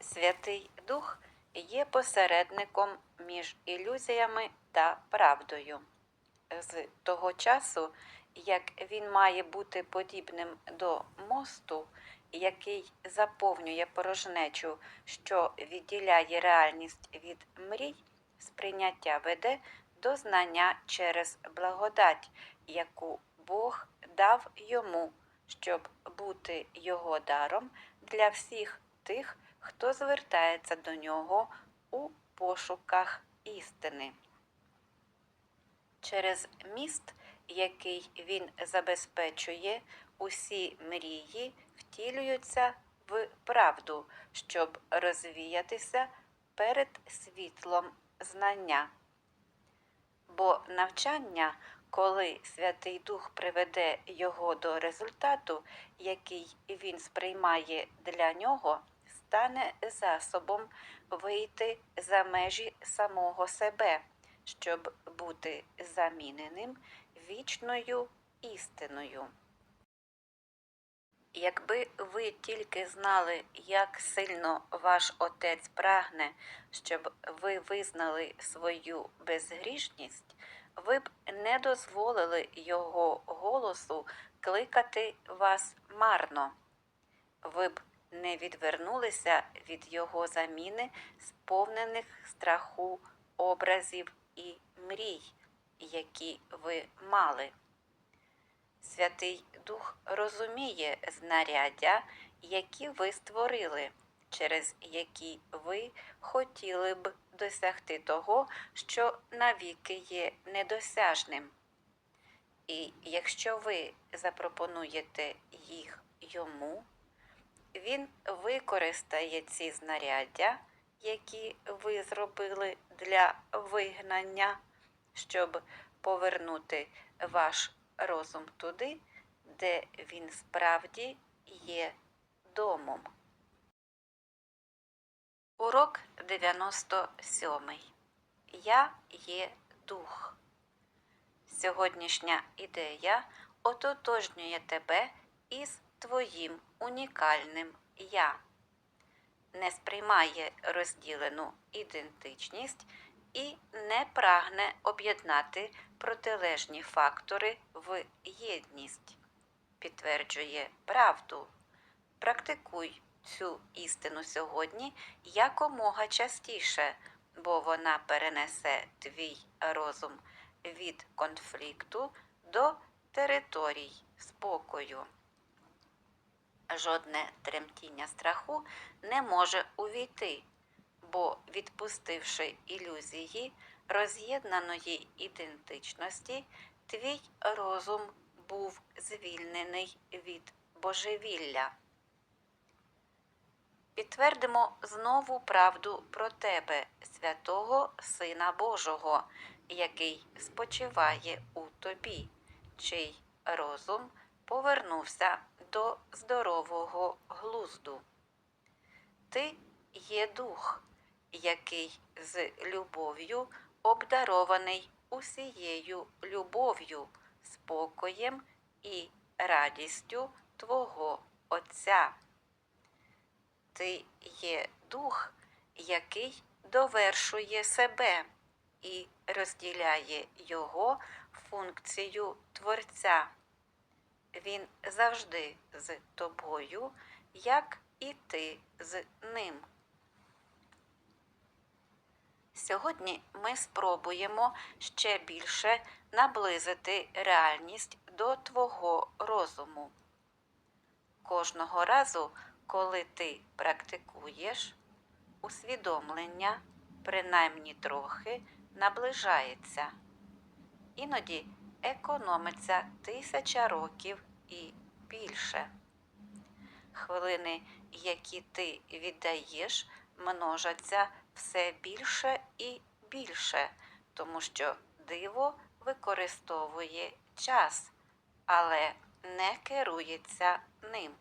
Святий Дух є посередником між ілюзіями та правдою. З того часу, як він має бути подібним до мосту, який заповнює порожнечу, що відділяє реальність від мрій, сприйняття веде до знання через благодать, яку Бог дав йому, щоб бути його даром для всіх тих, хто звертається до нього у пошуках істини. Через міст, який він забезпечує, усі мрії втілюються в правду, щоб розвіятися перед світлом знання. Бо навчання, коли Святий Дух приведе його до результату, який він сприймає для нього, стане засобом вийти за межі самого себе, щоб бути заміненим вічною істиною. Якби ви тільки знали, як сильно ваш отець прагне, щоб ви визнали свою безгрішність, ви б не дозволили його голосу кликати вас марно. Ви б не відвернулися від його заміни, сповнених страху образів і мрій, які ви мали. Святий Дух розуміє знаряддя, які ви створили, через які ви хотіли б досягти того, що навіки є недосяжним. І якщо ви запропонуєте їх йому, він використає ці знаряддя, які ви зробили для вигнання, щоб повернути ваш розум туди, де він справді є домом. Урок 97. Я є дух. Сьогоднішня ідея ототожнює тебе із твоїм унікальним я. Не сприймає розділену ідентичність і не прагне об'єднати протилежні фактори в єдність. Підтверджує правду. Практикуй цю істину сьогодні якомога частіше, бо вона перенесе твій розум від конфлікту до територій спокою. Жодне тремтіння страху не може увійти, бо, відпустивши ілюзії роз'єднаної ідентичності, твій розум був звільнений від божевілля. Підтвердимо знову правду про тебе, святого Сина Божого, який спочиває у тобі, чий розум повернувся до здорового глузду. Ти є дух, який з любов'ю обдарований усією любов'ю, спокоєм і радістю Твого Отця. Ти є дух, який довершує себе і розділяє його функцію Творця. Він завжди з тобою, як і ти з ним. Сьогодні ми спробуємо ще більше наблизити реальність до твого розуму. Кожного разу, коли ти практикуєш, усвідомлення принаймні трохи наближається. Іноді економиться тисяча років і більше. Хвилини, які ти віддаєш, множаться все більше і більше, тому що диво використовує час, але не керується ним.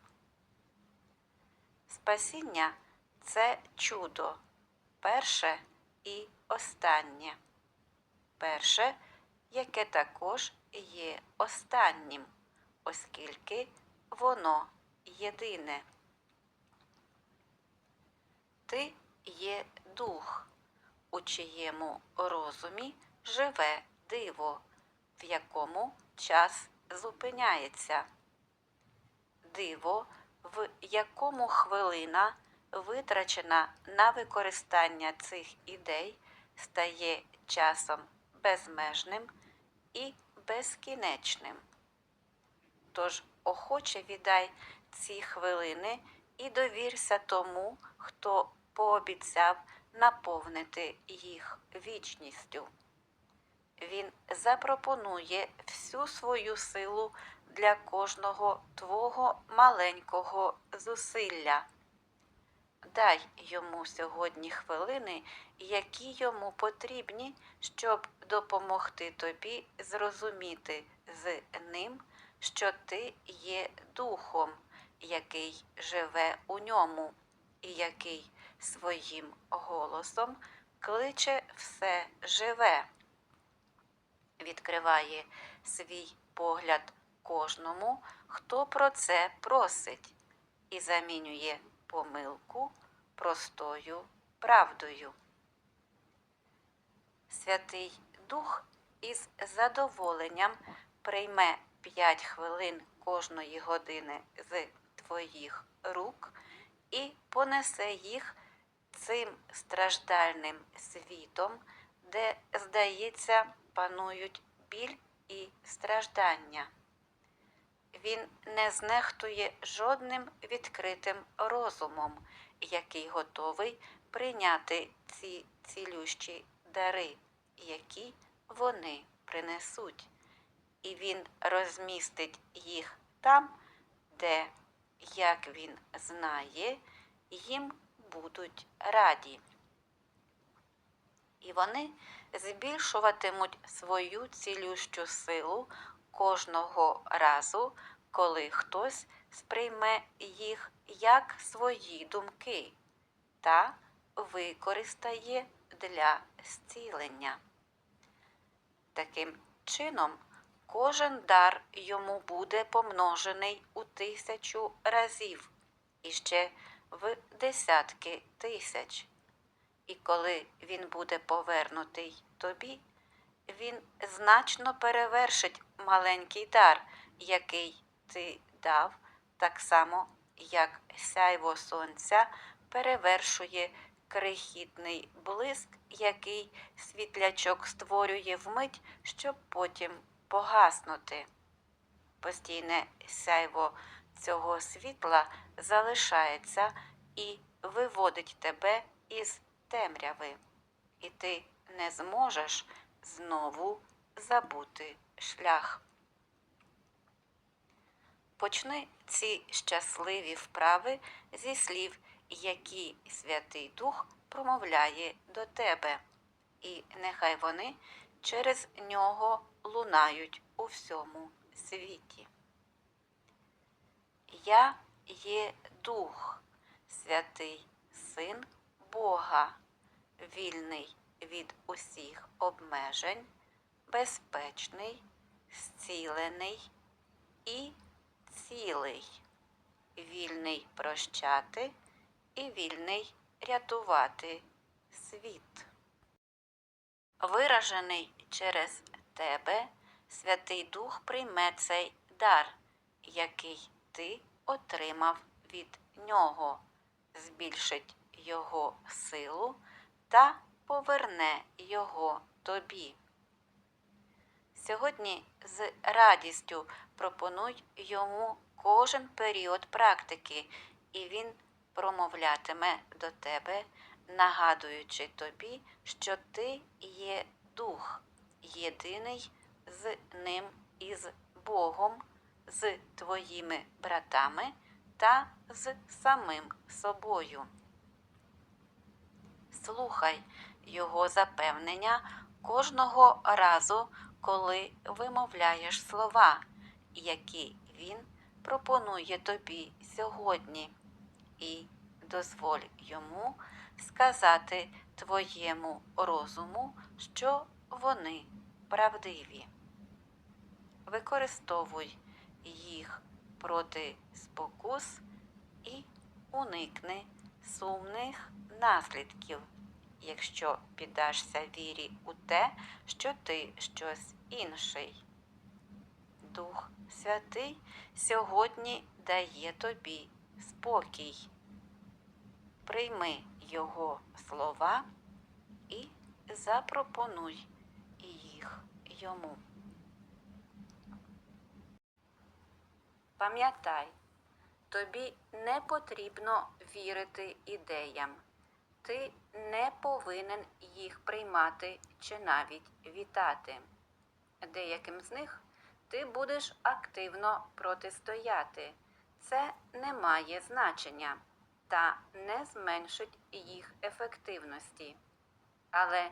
Спасіння це чудо, перше і останнє. Перше, яке також є останнім, оскільки воно єдине. Ти є дух, у чиєму розумі живе диво, в якому час зупиняється. Диво, в якому хвилина, витрачена на використання цих ідей, стає часом безмежним і безкінечним. Тож охоче віддай ці хвилини і довірся тому, хто пообіцяв наповнити їх вічністю. Він запропонує всю свою силу для кожного твого маленького зусилля. Дай йому сьогодні хвилини, які йому потрібні, щоб допомогти тобі зрозуміти з ним, що ти є духом, який живе у ньому, і який своїм голосом кличе все живе, відкриває свій погляд кожному, хто про це просить, і замінює помилку простою правдою. Святий Дух із задоволенням прийме п'ять хвилин кожної години з твоїх рук і понесе їх цим страждальним світом, де, здається, панують біль і страждання. Він не знехтує жодним відкритим розумом, який готовий прийняти ці цілющі дари, які вони принесуть, і він розмістить їх там, де, як він знає, їм будуть раді. І вони збільшуватимуть свою цілющу силу кожного разу, коли хтось сприйме їх як свої думки та використає для зцілення. Таким чином, кожен дар йому буде помножений у тисячу разів і ще в десятки тисяч. І коли він буде повернутий тобі, він значно перевершить маленький дар, який ти дав, так само, як сяйво сонця перевершує крихітний блиск, який світлячок створює вмить, щоб потім погаснути. Постійне сяйво цього світла залишається і виводить тебе із темряви, і ти не зможеш знову забути шлях. Почни ці щасливі вправи зі слів, які Святий Дух промовляє до тебе, і нехай вони через нього лунають у всьому світі. Я є Дух, святий Син Бога, вільний від усіх обмежень, безпечний, зцілений і цілий, вільний прощати і вільний рятувати світ. Виражений через тебе, Святий Дух прийме цей дар, який ти отримав від нього, збільшить його силу та поверне його тобі. Сьогодні з радістю пропонуй йому кожен період практики, і він промовлятиме до тебе, нагадуючи тобі, що ти є дух, єдиний з ним і з Богом, з твоїми братами та з самим собою. Слухай його запевнення кожного разу, коли вимовляєш слова, які він пропонує тобі сьогодні, і дозволь йому сказати твоєму розуму, що вони правдиві. Використовуй їх проти спокус і уникни сумних наслідків, якщо піддашся вірі у те, що ти щось інший. Дух Святий сьогодні дає тобі спокій. Прийми Його слова і запропонуй їх йому. Пам'ятай, тобі не потрібно вірити ідеям. Ти не повинен їх приймати чи навіть вітати. Деяким з них ти будеш активно протистояти. Це не має значення та не зменшить їх ефективності. Але